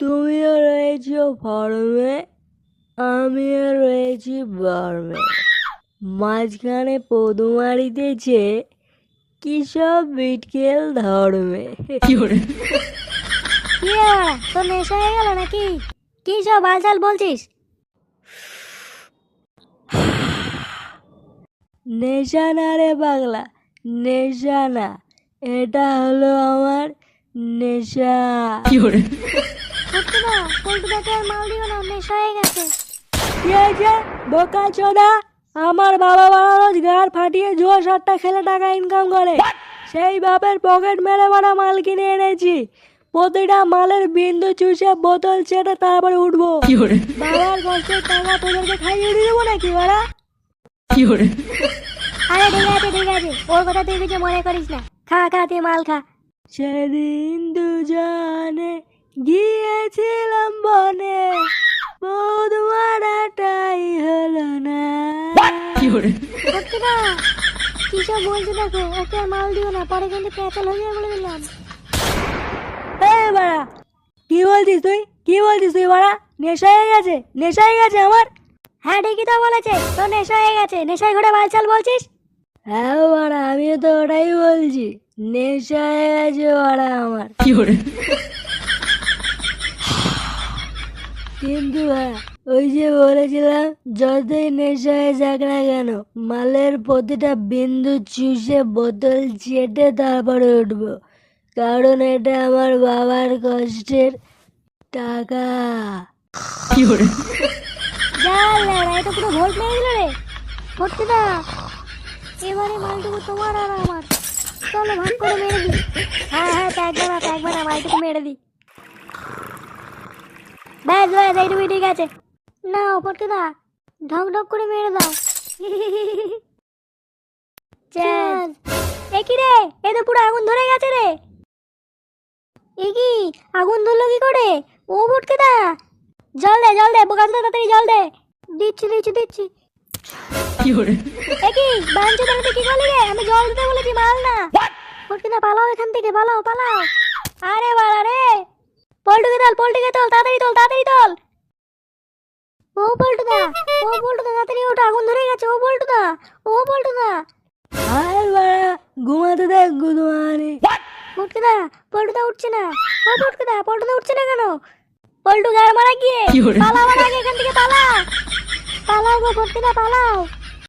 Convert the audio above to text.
তুমিও রয়েছো ফর্মে আমিও রয়েছি বর্মে মাঝখানে পদু মারিতেছে কি সব বিটকেল ধর্মে তোর নেশা হয়ে গেল নাকি? কি সব বালচাল বলছিস? নেশা না রে পাগলা নেশা না। এটা হলো আমার নেশা। সত্যি না পল্টুদাকে আর মাল দিও না নেশা হয়ে গেছে। কি হয়েছে? বোকা চোদা? আমার বাবা মারা রোজ গাড় ফাটিয়ে জোর সাতটা খেলে টাকা ইনকাম করে। সেই বাপের পকেট মেরে মারা মাল কিনে এনেছি। প্রতিটা মালের বিন্দু চুষে বোতল চেটে তারপরে উঠবো। বাবার কষ্টের টাকা তোদেরকে খাইয়ে দিয়ে দেবো নাকি বাড়া? আরে ঠিক আছে ঠিক আছে। ওর কথা তুই কিছু মনে করিস না। খা খা তুই মাল খা। সেদিন দুজনে গিয়েছিলাম বনে। বধুয়ারাটাই হলো না। কি সব বলছে দেখো? ওকে আর মাল দিও না পরে কিন্তু ক্যাচাল হয়ে যাবে বলে দিলাম। এই বাড়া কি বলছিস তুই? কি বলছিস তুই বাড়া? নেশা হয়ে গেছে? নেশা হয়ে গেছে আমার? হ্যাঁ ঠিকই তো বলেছে। তোর নেশা হয়ে গেছে। নেশায় ঘুরে বালচাল বলছিস? হ্যাঁ বাড়া আমিও তো ওটাই বলছি। নেশা হয়ে গেছে বাড়া আমার। কিন্তু হ্যাঁ ওই যে বলেছিলাম যতই নেশা হয়ে যাক না কেন মালের প্রতিটা বিন্দু চুষে বোতল চেটে তারপরে উঠবো। কারণ এটা আমার বাবার কষ্টের টাকা। এটা পুরো ভোল্ট মেরে দিল রে। না। এবারে মালটুকু তোমার আর আমার। চলো ভাগ করে মেরে দিই। হ্যাঁ হ্যাঁ ত্যাগ বানা ত্যাগ বানা মালটুকু মেরে দিই। ব্যাস ব্যাস, এইটুকুই ঠিক আছে। না পড়তে দা ঢক ঢক করে মেরে দাও। চল এ রে? এ তো পুরো আগুন ধরে গেছে রে। এ কি? আগুন ধরলো কি করে? ও ভটকে দা জল দে জল দে, বোকা তাড়াতাড়ি জল দে। দিচ্ছি দিচ্ছি দিচ্ছি। এ কি বাঞ্চো তাড়াতাড়ি কি করলি রে আমি জল দিতে বলেছি মাল না। ফটকে দা পালাও এখান থেকে পালাও পালাও। আরে বাড়া রে। পল্টুকে তোল পল্টুকে তোল তাড়াতাড়ি তোল তাড়াতাড়ি তোল ও পল্টুদা ও পল্টুদা তাড়াতাড়ি ওটা আগুন ধরে গেছে ও পল্টুদা ও পল্টুদা। আর বাড়া ঘুমাতে দেখ গুদমানি পল্টুদা পল্টুদা উঠছে না। ও পল্টুদা পল্টুদা উঠছে না কেন? পল্টু গার মারা গিয়ে। পালাও আগে এখান থেকে পালা পালাও গো পল্টুদা পালাও।